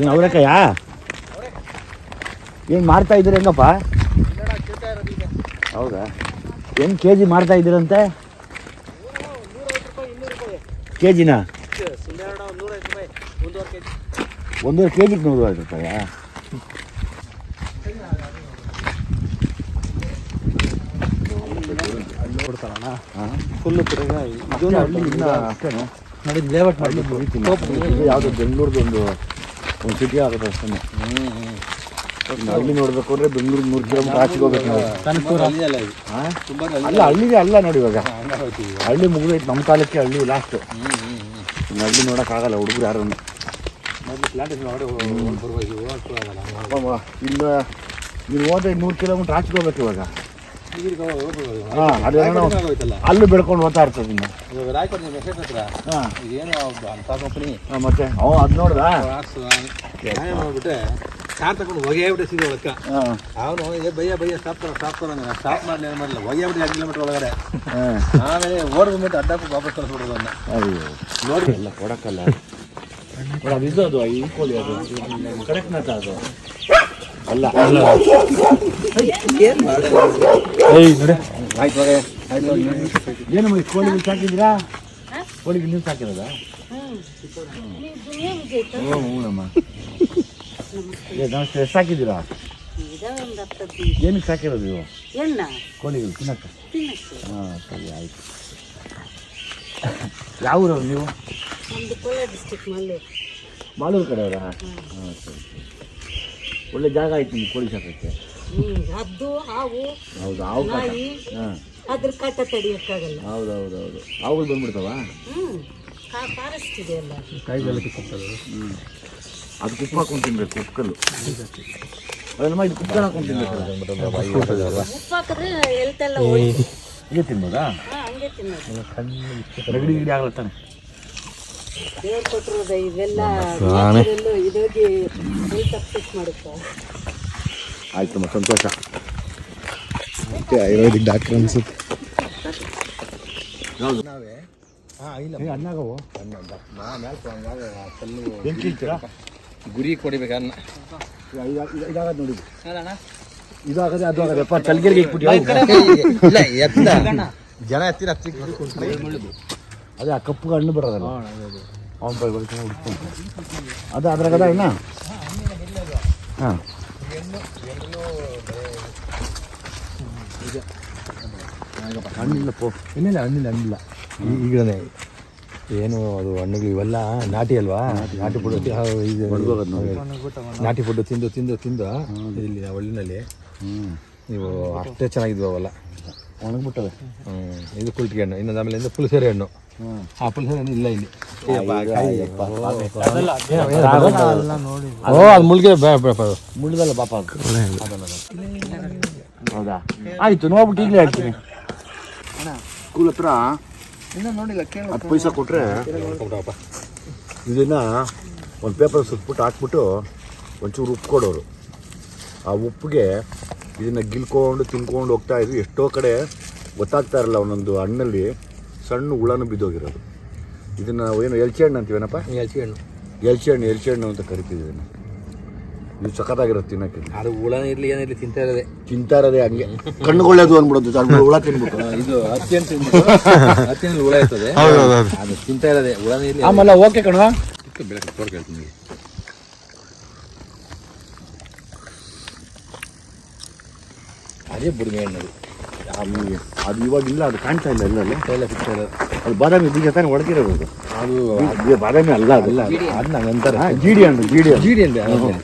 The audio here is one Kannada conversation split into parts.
ಏನು ಅವರೆಕಾಯ? ಏನು ಮಾಡ್ತಾ ಇದ್ದೀರ ಹೆಂಗಪ್ಪ? ಹೌದಾ? ಏನು ಕೆ ಜಿ ಮಾಡ್ತಾ ಇದ್ದೀರಂತೆ? ಕೆ ಜಿನ ಒಂದೂವರೆ ಕೆ ಜಿಗೆ ನೂರೈವತ್ತು ರೂಪಾಯಾ. ಕೊಡ್ತಾರಣ್ಣ ಹಾಂ. ಫುಲ್ಲು ತಿರ್ಗ ಇದು ಹಳ್ಳಿ ಇನ್ನ ಅಷ್ಟೇನೆ. ನೋಡಿ ಲೇಔಟ್ ಹಳ್ಳಿ ಮುಗಿತೀನಿ ಯಾವುದು ಬೆಂಗಳೂರ್ದು ಒಂದು ಒಂದು ಸಿಟಿ ಆಗುತ್ತೆ ಅಷ್ಟೇ. ಅಲ್ಲಿ ಹಳ್ಳಿ ನೋಡ್ಬೇಕು ಅಂದ್ರೆ ಬೆಂಗಳೂರು ಮೂರು ಕಿಲೋಮೀಟರ್ ಆಚೆಗೆ ಹೋಗ್ಬೇಕು ನಾವು? ಅಲ್ಲ. ಹಳ್ಳಿಗೆ ಅಲ್ಲ ನೋಡಿ ಇವಾಗ. ಹಳ್ಳಿ ಮುಗಿದೈತೆ ನಮ್ಮ ಕಾಲಕ್ಕೆ ಹಳ್ಳಿ ಲಾಸ್ಟ್ ಹಳ್ಳಿ ನೋಡೋಕ್ಕಾಗಲ್ಲ ಹುಡುಗರು ಯಾರು. ಇನ್ನು ನೀವು ಹೋದ್ರೆ ನೂರು ಕಿಲೋಮೀಟರ್ ಆಚೆಗೆ ಹೋಗ್ಬೇಕು ಇವಾಗ. ಹಾಂ ಅದೇನೋ ಅಲ್ಲೂ ಬೆಳ್ಕೊಂಡು ಹೋಗ್ತಾ ಇರ್ತದೆ ಇನ್ನು. ಹಾಂ. ಇದೇನು ಅಂತ ಕಂಪನಿ. ಹಾಂ ಮತ್ತೆ? ಅವ ಅದು ನೋಡ್ದ? ಮಾಡ್ಬಿಟ್ಟೆ ಕಾರ್ ತಗೊಂಡು ಹೊಗೆ ಆಗ್ಬಿಟ್ಟೆ ಸೀದಾ ಒಳಕ್ಕ. ಅವನು ಏ ಬಯ್ಯ ಬಯ್ಯ ಸ್ಟಾಪ್ ಕರ ಸ್ಟಾಪ್ ಕರ ಸ್ಟಾಪ್ ಮಾಡಲಿ ಏನು ಮಾಡಲಿಲ್ಲ ಹೊಗೆ ಆಗ್ಬಿಟ್ಟು ಎರಡು ಕಿಲೋಮೀಟರ್ ಒಳಗಡೆ. ಆಮೇಲೆ ಆಮೇಲೆ ಮೇಲೆ ಅಡ್ಡಕ್ಕೆ ವಾಪಸ್ ಕಳಿಸ್ಬಿಡೋದು ನೋಡಿ. ಎಲ್ಲ ಕೊಡಕ್ಕಲ್ಲ. ಅದು ಇದು ಅದು ಈ ಕೋಲಿ ಅದು ಅದು. ಅಲ್ಲ ಅಲ್ಲ. ಆಯ್ತು ಆಯ್ತು ಏನು ಕೋಳಿ ಕೋಳಿಗಳು ಹಾಕಿದ್ದೀರಾ ಕೋಳಿಗೆ ನೀವು ಸಾಕಿರೋದಾ? ಹ್ಞೂ ಹ್ಞೂನಮ್ಮ ಏ ನಮಸ್ತೆ ಎಷ್ಟು ಹಾಕಿದ್ದೀರಾ ಏನಕ್ಕೆ ಸಾಕಿರೋದು ನೀವು ಕೋಳಿಗಳು ತಿನ್ನಕ್ಕೆ? ಹಾಂ ಸರಿ ಆಯಿತು. ಯಾವ ಊರವ್ರು ನೀವು? ಮಾಲೂರು ಕಡೆಯವರಾ? ಹಾಂ ಸರಿ ಸರಿ. ಒಳ್ಳೆ ಜಾಗ ಆಯ್ತು ನಿಮ್ಗೆ ಕೋಳಿ ಸಾಕಕ್ಕೆ. ಹ್ಮ್ ಹದ್ದು ಹಾವು ಹೌದು ಹಾವು ಕಾಟ. ನಾಯಿ ಹಾಂ. ಅದ್ರ ಕಾಟ ತಡಿಯಕ್ಕಾಗಲ್ಲ. ಹೌದು ಹೌದು ಹೌದು ಹಾವುಗಳು ಬಂದ್ಬಿಡ್ತಾವ? ಹ್ಮ್ ಕಾ ಫಾರೆಸ್ಟ್ ಇದೆ ಅಲ್ಲ ಕಾಯಿಲೆಲ್ಲ ಕಿತ್ತೋಗ್ತದೆ ಹ್ಞೂ ಅದು ಕುಪ್ಪು ಹಾಕೊಂಡು ತಿನ್ಬೇಕು ಕುಕ್ಕಲ್ಲು ಅದನ್ನಮ್ಮ ಇದು ಕುಕ್ಕಲ್ ಹಾಕೊಂಡು ತಿನ್ಬೇಕು. ಉಪ್ಪು ಹಾಕಿದ್ರೆ ಎಲ್ತೆಲ್ಲ ಹೋಯ್ತು. ಹೀಗೆ ತಿನ್ಬೋದಾ? ಹಾ ಹಂಗೆ ತಿನ್ನೋದು ನೆಗಡಿ ಗಿಡಿ ಆಗಲ್ಲ ತಾನೆ? ದೇವ್ರು ಕೊಟ್ಟಿರೋದ ಇವೆಲ್ಲ ಅಪ್ಸೆಟ್ ಮಾಡುತ್ತೆ. ಆಯ್ತು ತುಂಬ ಸಂತೋಷ. ಆಯುರ್ವೇದಿಕ್ ಡಾಕ್ಟರ್ ಅನ್ಸುತ್ತೆ. ಇಲ್ಲ. ಅಣ್ಣಾಗವು ಗುರಿ ಕೊಡಿಬೇಕು ಅನ್ನ. ಇದಾಗದ ನೋಡಿ ಇದಾಗದೆ ಅದು ಆಗದೆಪ್ಪ ತಲೆಗೆರಿಗೆ ಇಲ್ಲ ಎತ್ತ. ಜನ ಎತ್ತಿರ ಹತ್ತಿ ಅದೇ ಆ ಕಪ್ಪು ಹಣ್ಣು ಬರೋದಲ್ಲ. ಅವನ ಬೈ ಹುಡ್ಕೊಂಡು ಅದು ಅದ್ರಾಗದ ಅಣ್ಣ? ಹಾಂ. ಹಣ್ಣಿಲ್ಲ ಪೋ ಇನ್ನಿಲ್ಲ ಹಣ್ಣಿಲ್ಲ. ಹಣ್ಣಿಲ್ಲ ಈಗನೇ ಏನು ಅದು ಹಣ್ಣುಗಳು ಇವೆಲ್ಲ ನಾಟಿ ಅಲ್ವಾ? ನಾಟಿ. ಫುಡ್ ನಾಟಿ ಫುಡ್ ತಿಂದು ತಿಂದು ತಿಂದು ಇಲ್ಲಿ ಹಳ್ಳಿನಲ್ಲಿ ನೀವು ಅಷ್ಟೇ ಚೆನ್ನಾಗಿದ್ವು ಅವೆಲ್ಲ. ಒಣಗ್ಬಿಟ್ಟವೆ ಹ್ಞೂ ಇದು ಕುಲ್ಟಿಗೆ ಹಣ್ಣು. ಇನ್ನೊಂದು ಆಮೇಲೆ ಪುಲಿಸೇರಿ ಹಣ್ಣು. ಹ್ಞೂ ಆ ಪುಲಿಸೇರಿ ಹಣ್ಣು ಇಲ್ಲ ಇಲ್ಲಿ. ನೋಡಿ. ಓ ಅದು ಮುಳ್ಗೆ ಮುಳ್ದಲ್ಲ ಪಾಪ ಅದು. ಹೌದಾ? ಆಯ್ತು ನೋಡ್ಬಿಟ್ಟು ಈಗಲೇ ಹೇಳ್ತೀನಿ. ಸ್ಕೂಲ್ ಹತ್ರ ಇನ್ನೂ ನೋಡಿಲ್ಲ ಕೇಳು. ಹತ್ತು ಪೈಸಾ ಕೊಟ್ಟರೆ ಇದನ್ನು ಒಂದು ಪೇಪರ್ ಸುತ್ಬಿಟ್ಟು ಹಾಕ್ಬಿಟ್ಟು ಒಂಚೂರು ಉಪ್ಪು ಕೊಡೋರು. ಆ ಉಪ್ಪಿಗೆ ಇದನ್ನು ಗಿಲ್ಕೊಂಡು ತಿನ್ಕೊಂಡು ಹೋಗ್ತಾ ಇದ್ವಿ. ಎಷ್ಟೋ ಕಡೆ ಗೊತ್ತಾಗ್ತಾ ಇರಲ್ಲ ಒಂದೊಂದು ಹಣ್ಣಲ್ಲಿ ಸಣ್ಣ ಹುಳನು ಬಿದ್ದೋಗಿರೋದು. ಇದನ್ನು ಏನು ಎಲ್ಚಿ ಹಣ್ಣು ಅಂತೀವೇನಪ್ಪ ಎಲ್ಚಿ ಹಣ್ಣು. ಎಲ್ಚಿ ಹಣ್ಣು ಎಲ್ಚಿ ಹಣ್ಣು ಅಂತ ಕರಿತೀವಿ ಇದನ್ನು. ಇದು ಸಖತ್ತಾಗಿರೋದು ತಿನ್ನಕ್ಕೆ. ಅದು ಹುಳ ಇರಲಿ ಏನಿರಲಿ ತಿಂತಾ ಇರೋದೆ. ತಿಂತಾ ಇರೋದೇ ಹಂಗೆ. ಕಣ್ಣುಗೊಳ್ಳೋದು ಅಂದ್ಬಿಡೋದು ಅದು ಹುಳ ತಿನ್ಬಿಟ್ಟು ಇದು ಹತ್ತಿ ಅಂತ ತಿಂದ್ಬಿಟ್ಟು ಹತ್ತಿನಲ್ಲಿ ಹುಳ ಇರ್ತದೆ. ಅದು ತಿಂತಾ ಇರೋದೆ ಹುಳನೇ ಇರಲಿ. ಆಮೇಲೆ ಓಕೆ ಕಣವ ಬೆಳಕು ತೋರ್ ಅದೇ ಬುಡಿಮೆ ಹಣ್ಣು ಅದು ಅದು ಇವಾಗಿಲ್ಲ ಅದು ಕಾಣ್ತಾ ಇಲ್ಲ ಎಲ್ಲ ಎಲ್ಲ ಸಿಗ್ತಾ ಇರೋದು ಅದು ಬಾದಾಮಿ ಬೀಜ ತಾನೇ ಒಳಗಿರೋದು ಅದು ಅದು ಬೀಜ- ಬಾದಾಮಿ ಅಲ್ಲ ಅದು ಅಲ್ಲ ಅದು ನಂಗೆ ಅಂತಾರೆ ಹಾ, ಜೀಡಿ ಹಣ್ಣು ಜೀಡಿ ಹಣ್ಣು ಜೀಡಿ ಅಂದೆ ಹ್ಮ್.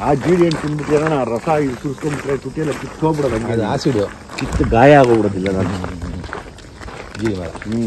ಆ ಜೀಡಿ ಹಣ್ಣು ತಿಂದ್ಬಿಟ್ಟು ಏನೋ ರಸ ಇದು ಸುರ್ಸ್ಕೊಂಡ್ಬಿಟ್ರೆ ತುಟಿ ಎಲ್ಲ ಕಿತ್ತೋಗ್ಬಿಡೋದು ಹಂಗೆ ಅದು ಆಸಿಡು ಕಿತ್ತು ಗಾಯ ಆಗೋಗ್ಬಿಡೋದಿಲ್ಲ ನಾನು ಜೀಡಿ ಮರ ಹ್ಞೂ